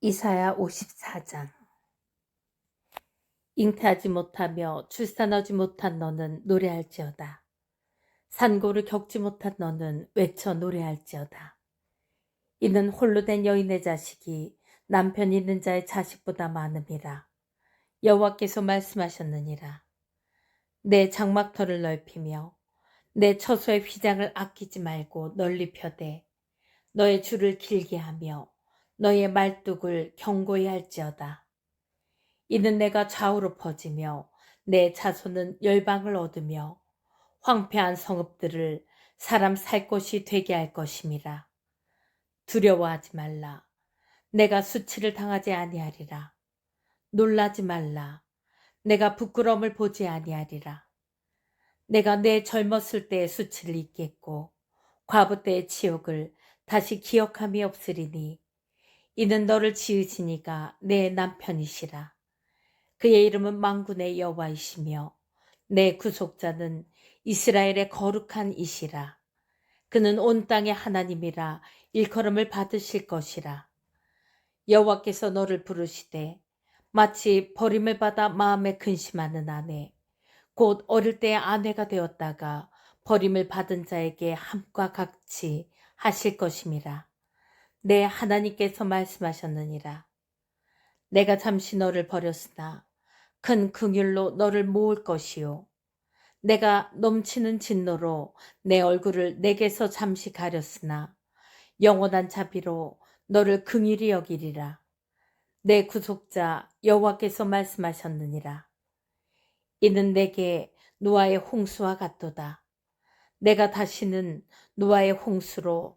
이사야 54장 잉태하지 못하며 출산하지 못한 너는 노래할지어다. 산고를 겪지 못한 너는 외쳐 노래할지어다. 이는 홀로 된 여인의 자식이 남편 있는 자의 자식보다 많음이라. 여호와께서 말씀하셨느니라. 내 장막터를 넓히며 내 처소의 휘장을 아끼지 말고 널리 펴되 너의 줄을 길게 하며 너의 말뚝을 경고히 할지어다. 이는 내가 좌우로 퍼지며 내 자손은 열방을 얻으며 황폐한 성읍들을 사람 살 곳이 되게 할 것임이라. 두려워하지 말라. 내가 수치를 당하지 아니하리라. 놀라지 말라. 내가 부끄러움을 보지 아니하리라. 내가 내 젊었을 때의 수치를 잊겠고 과부 때의 치욕을 다시 기억함이 없으리니 이는 너를 지으시니가 내 남편이시라. 그의 이름은 망군의 여호와이시며 내 구속자는 이스라엘의 거룩한 이시라. 그는 온 땅의 하나님이라 일컬음을 받으실 것이라. 여호와께서 너를 부르시되 마치 버림을 받아 마음에 근심하는 아내, 곧 어릴 때의 아내가 되었다가 버림을 받은 자에게 함과 같이 하실 것임이라. 내 하나님께서 말씀하셨느니라. 내가 잠시 너를 버렸으나 큰 긍휼로 너를 모을 것이요. 내가 넘치는 진노로 내 얼굴을 내게서 잠시 가렸으나 영원한 자비로 너를 긍휼히 여기리라. 내 구속자 여호와께서 말씀하셨느니라. 이는 내게 노아의 홍수와 같도다. 내가 다시는 노아의 홍수로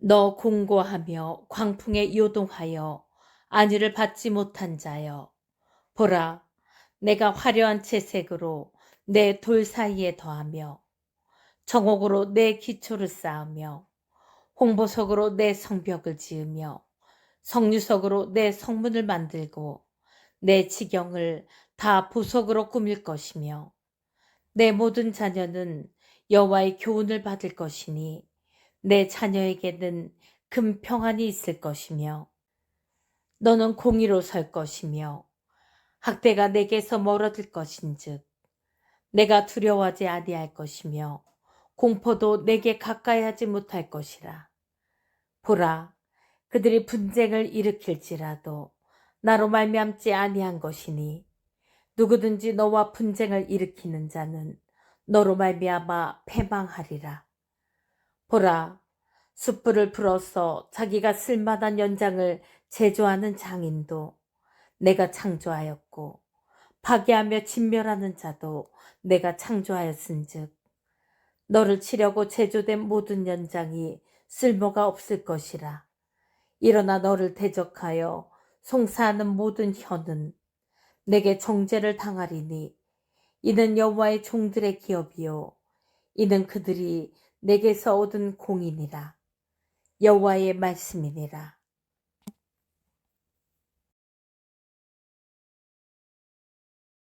너 공고하며 광풍에 요동하여 안위를 받지 못한 자여. 보라, 내가 화려한 채색으로 내 돌 사이에 더하며 정옥으로 내 기초를 쌓으며 홍보석으로 내 성벽을 지으며 성유석으로 내 성문을 만들고 내 지경을 다 보석으로 꾸밀 것이며 내 모든 자녀는 여호와의 교훈을 받을 것이니 내 자녀에게는 금 평안이 있을 것이며 너는 공의로 설 것이며 학대가 내게서 멀어질 것인즉 내가 두려워하지 아니할 것이며 공포도 내게 가까이 하지 못할 것이라. 보라 그들이 분쟁을 일으킬지라도 나로 말미암지 아니한 것이니 누구든지 너와 분쟁을 일으키는 자는 너로 말미암아 패망하리라 보라, 숯불을 불어서 자기가 쓸만한 연장을 제조하는 장인도 내가 창조하였고, 파괴하며 진멸하는 자도 내가 창조하였은즉, 너를 치려고 제조된 모든 연장이 쓸모가 없을 것이라. 일어나 너를 대적하여 송사하는 모든 혀는 내게 정죄를 당하리니, 이는 여호와의 종들의 기업이요, 이는 그들이 내게서 얻은 공이니라. 여호와의 말씀이니라.